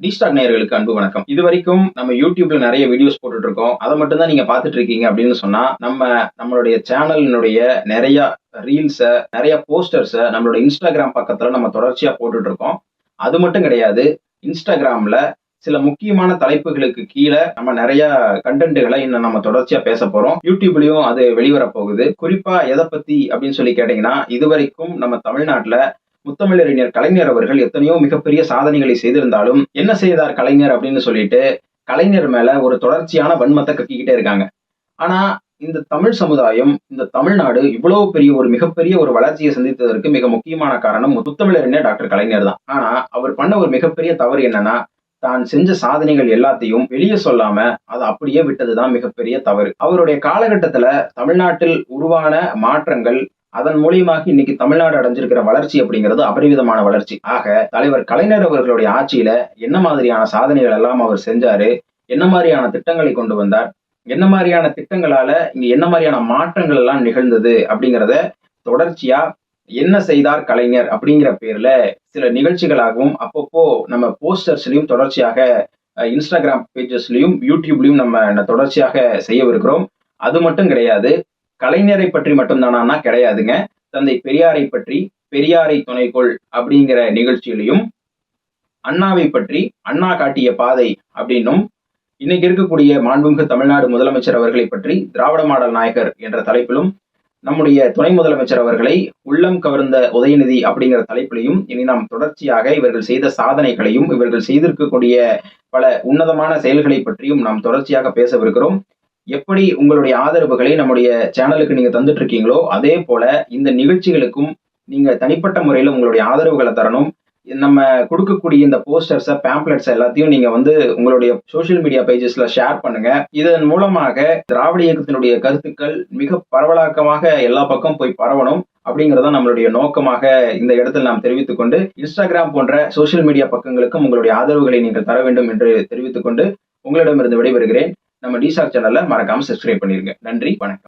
டிஸ்டாக் நேயர்களுக்கு அன்பு வணக்கம். இது வரைக்கும் நம்ம யூடியூப்ல நிறைய வீடியோஸ் போட்டுட்டு இருக்கோம் அதை மட்டும் தான் நீங்க பாத்துட்டு இருக்கீங்க அப்படின்னு சொன்னா நம்ம நம்மளுடைய சேனலினுடைய நிறைய ரீல்ஸை நிறைய போஸ்டர்ஸை நம்மளோட இன்ஸ்டாகிராம் பக்கத்துல நம்ம தொடர்ச்சியா போட்டுட்டு இருக்கோம் அது மட்டும் கிடையாது இன்ஸ்டாகிராம்ல சில முக்கியமான தலைப்புகளுக்கு கீழே நம்ம நிறைய கண்டென்ட்டுகளை இன்னும் நம்ம தொடர்ச்சியா பேச போறோம். யூடியூப்லயும் அது வெளிவர போகுது குறிப்பா எதை பத்தி அப்படின்னு சொல்லி கேட்டீங்கன்னா இதுவரைக்கும் நம்ம தமிழ்நாட்டுல முத்தமிழறிஞர் கலைஞர் அவர்கள் எத்தனையோ மிகப்பெரிய சாதனைகளை செய்திருந்தாலும் என்ன செய்தார் கலைஞர் அப்படின்னு சொல்லிட்டு கலைஞர் மேல ஒரு தொடர்ச்சியான வன்மத்தை கக்கிக்கிட்டே இருக்காங்க. ஆனா இந்த தமிழ் சமுதாயம் இந்த தமிழ்நாடு இவ்வளவு பெரிய ஒரு மிகப்பெரிய ஒரு வளர்ச்சியை சந்தித்ததற்கு மிக முக்கியமான காரணம் முத்தமிழறிஞர் டாக்டர் கலைஞர் தான். ஆனா அவர் பண்ண ஒரு மிகப்பெரிய தவறு என்னன்னா தான் செஞ்ச சாதனைகள் எல்லாத்தையும் வெளியே சொல்லாம அதை அப்படியே விட்டதுதான் மிகப்பெரிய தவறு. அவருடைய காலகட்டத்துல தமிழ்நாட்டில் உருவான மாற்றங்கள் அதன் மூலியமாக இன்னைக்கு தமிழ்நாடு அடைஞ்சிருக்கிற வளர்ச்சி அப்படிங்கிறது அபரிவிதமான வளர்ச்சி. ஆக தலைவர் கலைஞர் அவர்களுடைய ஆட்சியில என்ன மாதிரியான சாதனைகள் எல்லாம் அவர் செஞ்சாரு? என்ன மாதிரியான திட்டங்களை கொண்டு வந்தார்? என்ன மாதிரியான திட்டங்களால இங்க என்ன மாதிரியான மாற்றங்கள் எல்லாம் நிகழ்ந்தது அப்படிங்கிறத தொடர்ச்சியா என்ன செய்தார் கலைஞர் அப்படிங்கிற பேர்ல சில நிகழ்ச்சிகளாகவும் அப்பப்போ நம்ம போஸ்டர்ஸ்லயும் தொடர்ச்சியாக இன்ஸ்டாகிராம் பேஜஸ்லயும் யூடியூப்லயும் நம்ம தொடர்ச்சியாக செய்யவிருக்கிறோம். அது மட்டும் கிடையாது கலைஞரை பற்றி மட்டும்தானா கிடையாதுங்க. தந்தை பெரியாரை பற்றி பெரியாரை துணைக்கோள் அப்படிங்கிற நிகழ்ச்சியிலையும் அண்ணாவை பற்றி அண்ணா காட்டிய பாதை அப்படின்னும் இன்னைக்கு இருக்கக்கூடிய மாண்புமிகு தமிழ்நாடு முதலமைச்சர் அவர்களை பற்றி திராவிட மாடல் நாயகர் என்ற தலைப்பிலும் நம்முடைய துணை முதலமைச்சர் அவர்களை உள்ளம் கவர்ந்த உதயநிதி அப்படிங்கிற தலைப்பிலையும் இனி நாம் தொடர்ச்சியாக இவர்கள் செய்த சாதனைகளையும் இவர்கள் செய்திருக்கக்கூடிய பல உன்னதமான செயல்களை பற்றியும் நாம் தொடர்ச்சியாக பேசவிருக்கிறோம். எப்படி உங்களுடைய ஆதரவுகளை நம்முடைய சேனலுக்கு நீங்க தந்துட்டு இருக்கீங்களோ அதே போல இந்த நிகழ்ச்சிகளுக்கும் நீங்க தனிப்பட்ட முறையில் உங்களுடைய ஆதரவுகளை தரணும். நம்ம கொடுக்கக்கூடிய இந்த போஸ்டர்ஸை பேம்ப்ளெட்ஸ் எல்லாத்தையும் நீங்க வந்து உங்களுடைய சோஷியல் மீடியா பேஜஸ்ல ஷேர் பண்ணுங்க. இதன் மூலமாக திராவிட இயக்கத்தினுடைய கருத்துக்கள் மிக பரவலாக்கமாக எல்லா பக்கம் போய் பரவணும் அப்படிங்கிறத நம்மளுடைய நோக்கமாக இந்த இடத்தில் நாம் தெரிவித்துக் கொண்டு இன்ஸ்டாகிராம் போன்ற சோஷியல் மீடியா பக்கங்களுக்கும் உங்களுடைய ஆதரவுகளை நீங்கள் தர வேண்டும் என்று தெரிவித்துக் கொண்டு உங்களிடமிருந்து விடைபெறுகிறேன். நம்ம டிசாக் சேனலை மறக்காம சப்ஸ்கிரைப் பண்ணிருங்க. நன்றி வணக்கம்.